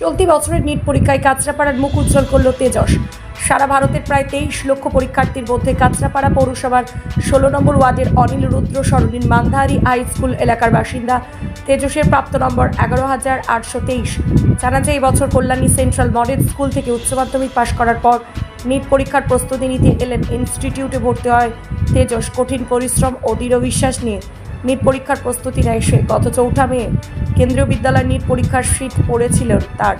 চলতি বছরের নিট পরীক্ষায় কাঁচরাপাড়ার মুখ উজ্জ্বল করল তেজস। সারা ভারতের প্রায় তেইশ লক্ষ পরীক্ষার্থীর মধ্যে কাঁচরাপাড়া পৌরসভার ষোলো নম্বর ওয়ার্ডের অনিল রুদ্র সরণিন মান্ধাহারি হাই স্কুল এলাকার বাসিন্দা। তেজসের প্রাপ্ত নম্বর এগারো হাজার আটশো তেইশ। জানা যায় এই বছর কল্যাণী সেন্ট্রাল মডেল স্কুল থেকে উচ্চ মাধ্যমিক পাশ করার পর নিট পরীক্ষার প্রস্তুতি নিতে এলেন ইনস্টিটিউটে ভর্তি হয় তেজস। কঠিন পরিশ্রম ও দৃঢ় বিশ্বাস নিয়ে নিট পরীক্ষার প্রস্তুতি নেয় সে। গত চৌঠা মে কেন্দ্রীয় বিদ্যালয়ের নিট পরীক্ষার সিট পড়েছিল তার।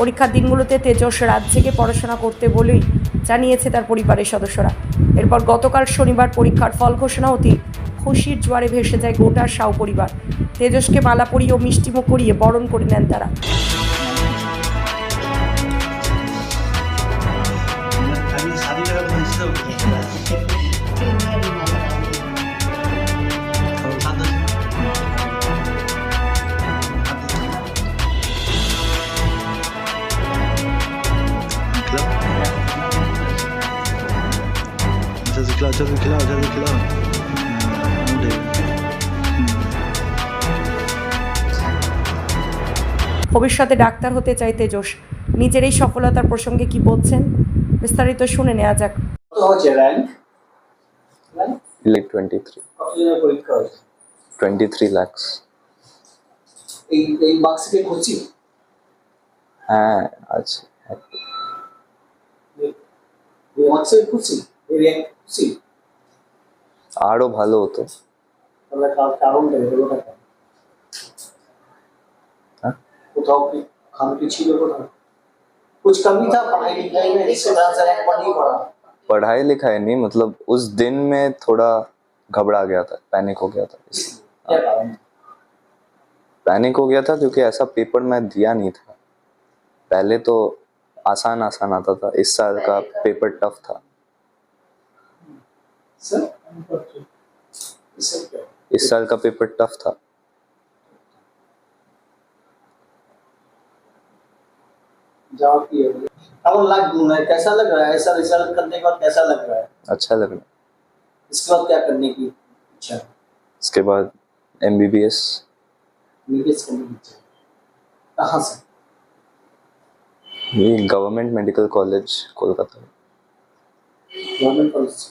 পরীক্ষার দিনগুলোতে তেজস রাত থেকে পড়াশোনা করতে বলেই জানিয়েছে তার পরিবারের সদস্যরা। এরপর গতকাল শনিবার পরীক্ষার ফল ঘোষণা হতে খুশির জোয়ারে ভেসে যায় গোটা সাউ পরিবার। তেজসকে মালা পরিয়ে ও মিষ্টিমুখ করিয়ে বরণ করে নেন তারা। Thank you. Mm. ভবিষ্যতে ডাক্তার হতে চাইতে জোশ নিজের এই সফলতার প্রসঙ্গে কি বলছেন? বিস্তারিত শুনে নেওয়া যাক। টোয়েন্টি থ্রি এই হ্যাঁ আছে। খুঁজছি আরো ভালো হতো তাহলে কার- কারণটা কি হলো কেন হ্যাঁ? কোথাও কি খামতি ছিল কোথাও कुछ कमी था पढ़ाई लिखाई में इससे वजह से रैंक पर नहीं पड़ा पढ़ाई लिखाई नहीं मतलब उस दिन में थोड़ा घबरा गया था पैनिक हो गया था इसलिए क्या कारण पैनिक हो गया था क्योंकि ऐसा पेपर मैं दिया नहीं था पहले तो आसान आसान आता था इस साल का पेपर टफ था सर इस साल का पेपर टफ था। जवाब है अब लग कैसा लग रहा है? ऐसा रिज़ल्ट करने के बाद कैसा लग रहा है? अच्छा लग रहा है। इसके बाद क्या करने की इच्छा? इसके बाद M B B S BBS करने की इच्छा। कहाँ से? ये government medical college Kolkata. Government college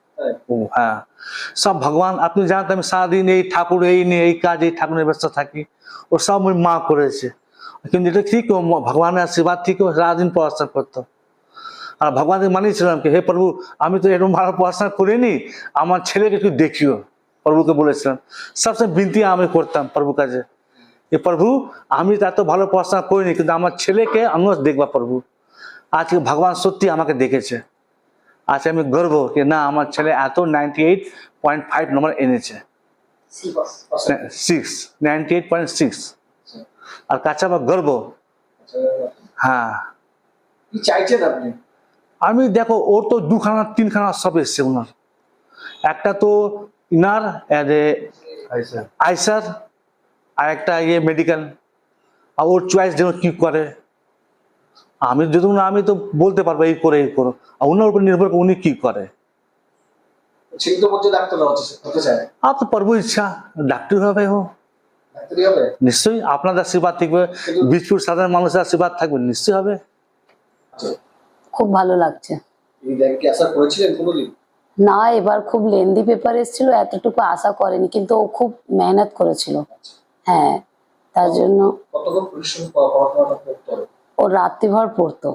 হ্যাঁ। সব ভগবান, আপনি জানেন আমি সারাদিন এই ঠাকুর, এই নিয়ে, এই কাজ, এই ঠাকুরের ব্যস্ত থাকি। ও সব ওই মা করেছে। কিন্তু এটা ঠিক ভগবানের আশীর্বাদ ও সারাদিন পড়াশোনা করতো। আর ভগবানকে মানিয়েছিলাম কি, হে প্রভু, আমি তো এরকম ভালো পড়াশোনা করিনি, আমার ছেলেকে একটু দেখিও। প্রভুকে বলেছিলাম, সবসময় বিনতি আমি করতাম প্রভু কাজে এ প্রভু, আমি তো এত ভালো পড়াশোনা করিনি, কিন্তু আমার ছেলেকে আমিও দেখবা প্রভু। আজকে ভগবান সত্যি আমাকে দেখেছে। আজকে আমি গর্ব যে না আমার ছেলে এত ninety eight point five number এনেছে six ninety eight point six আর কাছে আমার গর্ব হ্যাঁ। কি চাইছেন আপনি? আমি দেখো ওর তো দুখানা তিনখানা সব এসছে ওনার। একটা তো ইনার আইসার। আর একটা ইয়ে মেডিকেল আর ওর চয়েস যেন কি করে। আমি যদি না আমি তো বলতে পারব এই করে এই করো। আর ওনার উপর নির্ভর করে উনি কি করে। আর তো পারব ইচ্ছা ডাক্তার হবে হো নিশ্চয়ই আপনাদের আশীর্বাদ থাকবে বীজপুর সাধারণ মানুষের আশীর্বাদ থাকবে নিশ্চয়ই হবে। খুব ভালো লাগছে। এই র্যাঙ্ক কি আশা করেছিলেন কোনোদিন? না এবার খুব লেন্দি পেপার এসেছিল এতটুকু আশা করেনি কিন্তু ও খুব মেহনত করেছিল। হ্যাঁ তার জন্য ও রাত্রিভর পড়তো।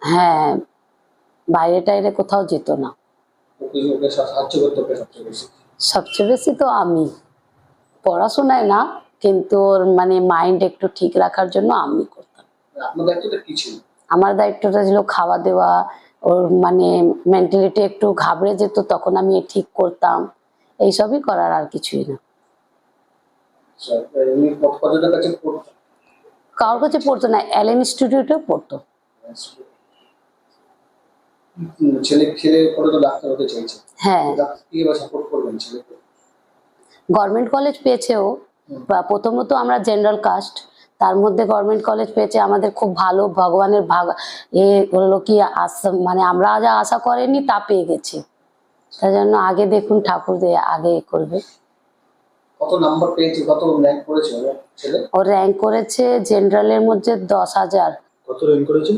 হ্যাঁ বাইরে টাইরে কোথাও যেত না। সবচেয়ে বেশি? তো আমি। পড়াশোনায় না কিন্তু ওর মানে মাইন্ড একটু ঠিক রাখার জন্য আমি করতাম। আমার দায়িত্বটা ছিল খাওয়া দেওয়া। ওর মানে মেন্টালিটি একটু ঘাবড়ে যেত তখন আমি ঠিক করতাম। এইসবই করার আর কিছুই না। কারোর কাছে পড়তো না অ্যালেন ইনস্টিটিউটেও পড়তো। ছেলে ছেলে পরে তো ডাক্তার হতে চাইছে। হ্যাঁ। ডাক্তার সাপোর্ট করবেন ছেলেকে গভর্নমেন্ট কলেজ পেয়েছে ও বা- প্রথমত আমরা জেনারেল কাস্ট তার মধ্যে গভর্নমেন্ট কলেজ পেয়েছে আমাদের খুব ভালো ভগবানের ভাগ এ হলো কি আশা মানে আমরা যা আশা করেনি তা পেয়ে গেছি। তার জন্য আগে দেখুন ঠাকুর দিয়ে আগে করবে। কত নাম্বার পেয়েছে কত র্যাঙ্ক করেছে ছেলে? ও র্যাঙ্ক করেছে জেনারেলের মধ্যে দশ হাজার। কত র্যাঙ্ক করেছে?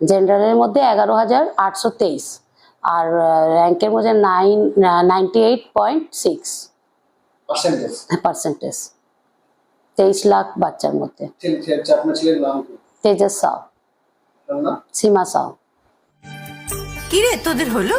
জেনারেলের মধ্যে এগারো হাজার আটশো তেইশ। আর র্যাঙ্কের মধ্যে nine ninety eight point six percentage percentage তেইশ লাখ বাচ্চার মধ্যে। কি? তেজস সাউ সীমা সাউ। কিরে তোদের হলো?